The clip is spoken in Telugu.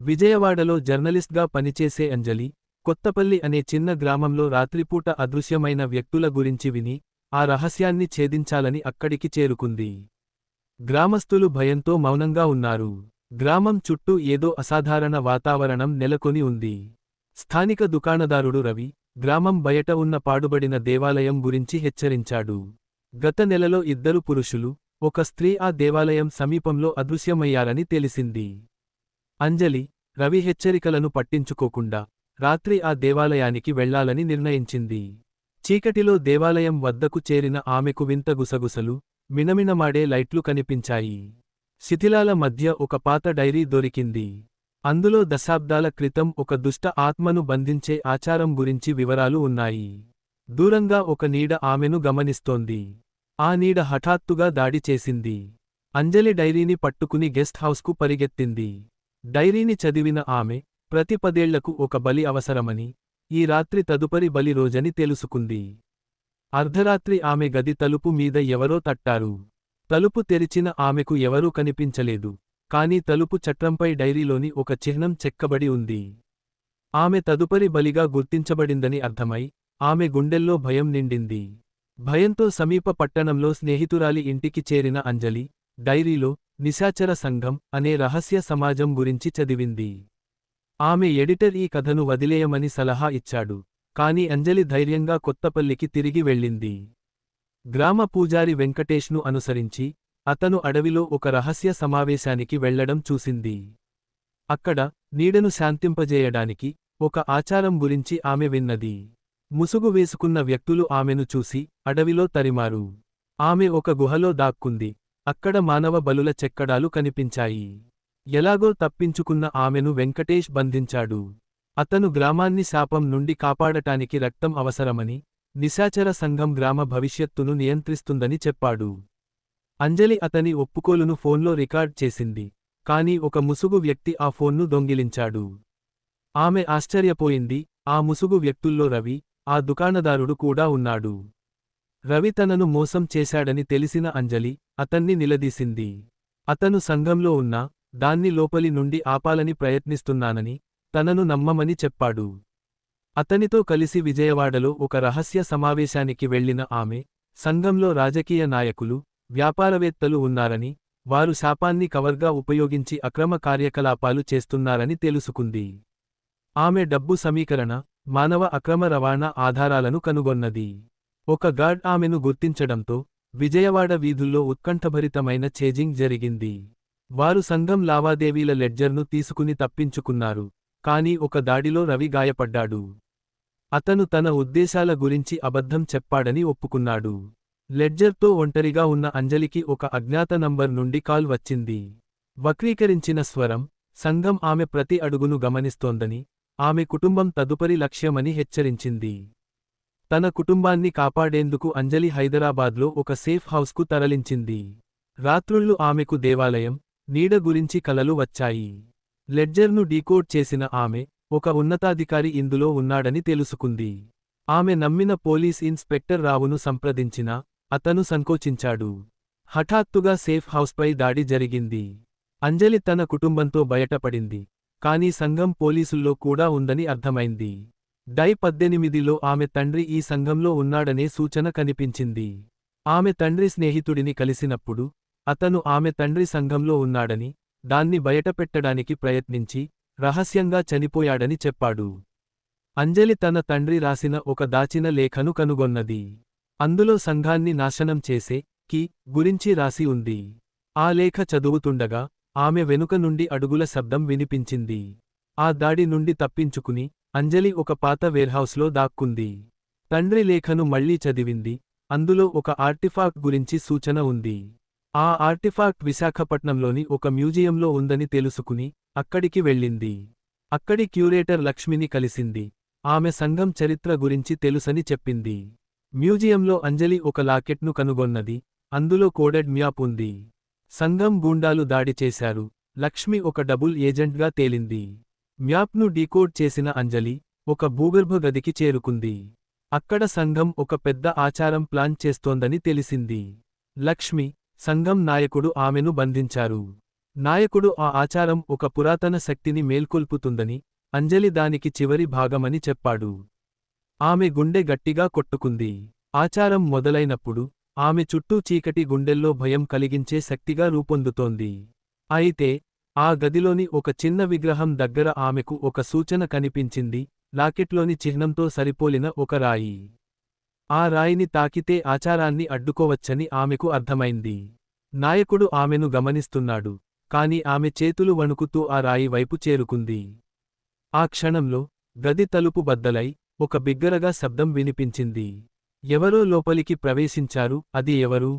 విజయవాడలో జర్నలిస్ట్గా పనిచేసే అంజలి కొత్తపల్లి అనే చిన్న గ్రామంలో రాత్రిపూట అదృశ్యమైన వ్యక్తుల గురించి విని ఆ రహస్యాన్ని ఛేదించాలని అక్కడికి చేరుకుంది. గ్రామస్తులు భయంతో మౌనంగా ఉన్నారు. గ్రామం చుట్టూ ఏదో అసాధారణ వాతావరణం నెలకొని ఉంది. స్థానిక దుకాణదారుడు రవి గ్రామం బయట ఉన్న పాడుబడిన దేవాలయం గురించి హెచ్చరించాడు. గత నెలలో ఇద్దరు పురుషులు ఒక స్త్రీ ఆ దేవాలయం సమీపంలో అదృశ్యమయ్యారని తెలిసింది. అంజలి రవి హెచ్చరికలను పట్టించుకోకుండా రాత్రి ఆ దేవాలయానికి వెళ్ళాలని నిర్ణయించింది. చీకటిలో దేవాలయం వద్దకు చేరిన ఆమెకు వింత గుసగుసలు మినమినమాడే లైట్లు కనిపించాయి. శిథిలాల మధ్య ఒక పాత డైరీ దొరికింది. అందులో దశాబ్దాల క్రితం ఒక దుష్ట ఆత్మను బంధించే ఆచారం గురించి వివరాలు ఉన్నాయి. దూరంగా ఒక నీడ ఆమెను గమనిస్తోంది. ఆ నీడ హఠాత్తుగా దాడి చేసింది. అంజలి డైరీని పట్టుకుని గెస్ట్ హౌస్కు పరిగెత్తింది. డైరీని చదివిన ఆమె ప్రతి పదేళ్ళకు ఒక బలి అవసరమని ఈ రాత్రి తదుపరి బలి రోజని తెలుసుకుంది. అర్ధరాత్రి ఆమె గది తలుపు మీద ఎవరో తట్టారు. తలుపు తెరిచిన ఆమెకు ఎవరూ కనిపించలేదు. కాని తలుపు చట్రంపై డైరీలోని ఒక చిహ్నం చెక్కబడి ఉంది. ఆమె తదుపరి బలిగా గుర్తించబడిందని అర్థమై ఆమె గుండెల్లో భయం నిండింది. భయంతో సమీప పట్టణంలో స్నేహితురాలి ఇంటికి చేరిన అంజలి డైరీలో నిశాచర సంఘం అనే రహస్య సమాజం గురించి చదివింది. ఆమె ఎడిటర్ ఈ కథను వదిలేయమని సలహా ఇచ్చాడు. కాని అంజలి ధైర్యంగా కొత్తపల్లికి తిరిగి వెళ్ళింది. గ్రామ పూజారి వెంకటేష్ను అనుసరించి అతను అడవిలో ఒక రహస్య సమావేశానికి వెళ్ళడం చూసింది. అక్కడ నీడను శాంతింపజేయడానికి ఒక ఆచారం గురించి ఆమె విన్నది. ముసుగు వేసుకున్న వ్యక్తులు ఆమెను చూసి అడవిలో తరిమారు. ఆమె ఒక గుహలో దాక్కుంది. అక్కడ మానవ బలుల చెక్కడాలు కనిపించాయి. ఎలాగో తప్పించుకున్న ఆమెను వెంకటేష్ బంధించాడు. అతను గ్రామాన్ని శాపం నుండి కాపాడటానికి రక్తం అవసరమని నిశాచర సంఘం గ్రామ భవిష్యత్తును నియంత్రిస్తుందని చెప్పాడు. అంజలి అతని ఒప్పుకోలును ఫోన్లో రికార్డ్ చేసింది. కాని ఒక ముసుగు వ్యక్తి ఆ ఫోన్ను దొంగిలించాడు. ఆమె ఆశ్చర్యపోయింది. ఆ ముసుగు వ్యక్తుల్లో రవి ఆ దుకాణదారుడు కూడా ఉన్నాడు. రవి తనను మోసం చేశాడని తెలిసిన అంజలి అతన్ని నిలదీసింది. అతను సంఘంలో ఉన్నా దాన్ని లోపలి నుండి ఆపాలని ప్రయత్నిస్తున్నానని తనను నమ్మమని చెప్పాడు. అతనితో కలిసి విజయవాడలో ఒక రహస్య సమావేశానికి వెళ్ళిన ఆమె సంఘంలో రాజకీయ నాయకులు వ్యాపారవేత్తలు ఉన్నారని వారు శాపాన్ని కవర్గా ఉపయోగించి అక్రమ కార్యకలాపాలు చేస్తున్నారని తెలుసుకుంది. ఆమె డబ్బు సమీకరణ మానవ అక్రమ రవాణా ఆధారాలను కనుగొన్నది. ఒక గార్డ్ ఆమెను గుర్తించడంతో విజయవాడ వీధుల్లో ఉత్కంఠభరితమైన చేజింగ్ జరిగింది. వారు సంఘం లావాదేవీల లెడ్జర్ను తీసుకుని తప్పించుకున్నారు కాని ఒక దాడిలో రవి గాయపడ్డాడు. అతను తన ఉద్దేశాల గురించి అబద్ధం చెప్పాడని ఒప్పుకున్నాడు. లెడ్జర్తో ఒంటరిగా ఉన్న అంజలికి ఒక అజ్ఞాత నంబర్ నుండి కాల్ వచ్చింది. వక్రీకరించిన స్వరం సంఘం ఆమె ప్రతి అడుగును గమనిస్తోందని ఆమె కుటుంబం తదుపరి లక్ష్యమని హెచ్చరించింది. తన కుటుంబాన్ని కాపాడేందుకు అంజలి హైదరాబాద్లో ఒక సేఫ్ హౌస్కు తరలించింది. రాత్రుళ్ళు ఆమెకు దేవాలయం నీడ గురించి కలలు వచ్చాయి. లెడ్జర్ను డీకోడ్ చేసిన ఆమె ఒక ఉన్నతాధికారి ఇందులో ఉన్నాడని తెలుసుకుంది. ఆమె నమ్మిన పోలీస్ ఇన్స్పెక్టర్ రావును సంప్రదించినా అతను సంకోచించాడు. హఠాత్తుగా సేఫ్ హౌస్పై దాడి జరిగింది. అంజలి తన కుటుంబంతో బయటపడింది కాని సంఘం పోలీసుల్లో కూడా ఉందని అర్థమైంది. డై పద్దెనిమిదిలో ఆమె తండ్రి ఈ సంఘంలో ఉన్నాడనే సూచన కనిపించింది. ఆమె తండ్రి స్నేహితుడిని కలిసినప్పుడు అతను ఆమె తండ్రి సంఘంలో ఉన్నాడని దాన్ని బయటపెట్టడానికి ప్రయత్నించి రహస్యంగా చనిపోయాడని చెప్పాడు. అంజలి తన తండ్రి రాసిన ఒక దాచిన లేఖను కనుగొన్నది. అందులో సంఘాన్ని నాశనం చేసే కి గురించి రాసి ఉంది. ఆ లేఖ చదువుతుండగా ఆమె వెనుక నుండి అడుగుల శబ్దం వినిపించింది. ఆ దాడి నుండి తప్పించుకుని అంజలి ఒక పాత వేర్హౌస్లో దాక్కుంది. తండ్రి లేఖను మళ్ళీ చదివింది. అందులో ఒక ఆర్టిఫాక్ట్ గురించి సూచన ఉంది. ఆ ఆర్టిఫాక్ట్ విశాఖపట్నంలోని ఒక మ్యూజియంలో ఉందని తెలుసుకుని అక్కడికి వెళ్ళింది. అక్కడి క్యూరేటర్ లక్ష్మిని కలిసింది. ఆమె సంఘం చరిత్ర గురించి తెలుసని చెప్పింది. మ్యూజియంలో అంజలి ఒక లాకెట్ను కనుగొన్నది. అందులో కోడెడ్ మ్యాప్ ఉంది. సంఘం గూండాలు దాడి చేశారు. లక్ష్మి ఒక డబుల్ ఏజెంట్గా తేలింది. మ్యాప్ను డీకోడ్ చేసిన అంజలి ఒక భూగర్భ గదికి చేరుకుంది. అక్కడ సంఘం ఒక పెద్ద ఆచారం ప్లాన్ చేస్తోందని తెలిసింది. లక్ష్మి సంఘం నాయకుడు ఆమెను బంధించారు. నాయకుడు ఆ ఆచారం ఒక పురాతన శక్తిని మేల్కొల్పుతుందని అంజలి దానికి చివరి భాగమని చెప్పాడు. ఆమె గుండె గట్టిగా కొట్టుకుంది. ఆచారం మొదలైనప్పుడు ఆమె చుట్టూ చీకటి గుండెల్లో భయం కలిగించే శక్తిగా రూపొందుతోంది. అయితే ఆ గదిలోని ఒక చిన్న విగ్రహం దగ్గర ఆమెకు ఒక సూచన కనిపించింది లాకెట్లోని చిహ్నంతో సరిపోలిన ఒక రాయి. ఆ రాయిని తాకితే ఆచారాన్ని అడ్డుకోవచ్చని ఆమెకు అర్థమైంది. నాయకుడు ఆమెను గమనిస్తున్నాడు కాని ఆమె చేతులు వణుకుతూ ఆ రాయి వైపు చేరుకుంది. ఆ క్షణంలో గది తలుపు బద్దలై ఒక బిగ్గరగా శబ్దం వినిపించింది. ఎవరో లోపలికి ప్రవేశించారు అది ఎవరు?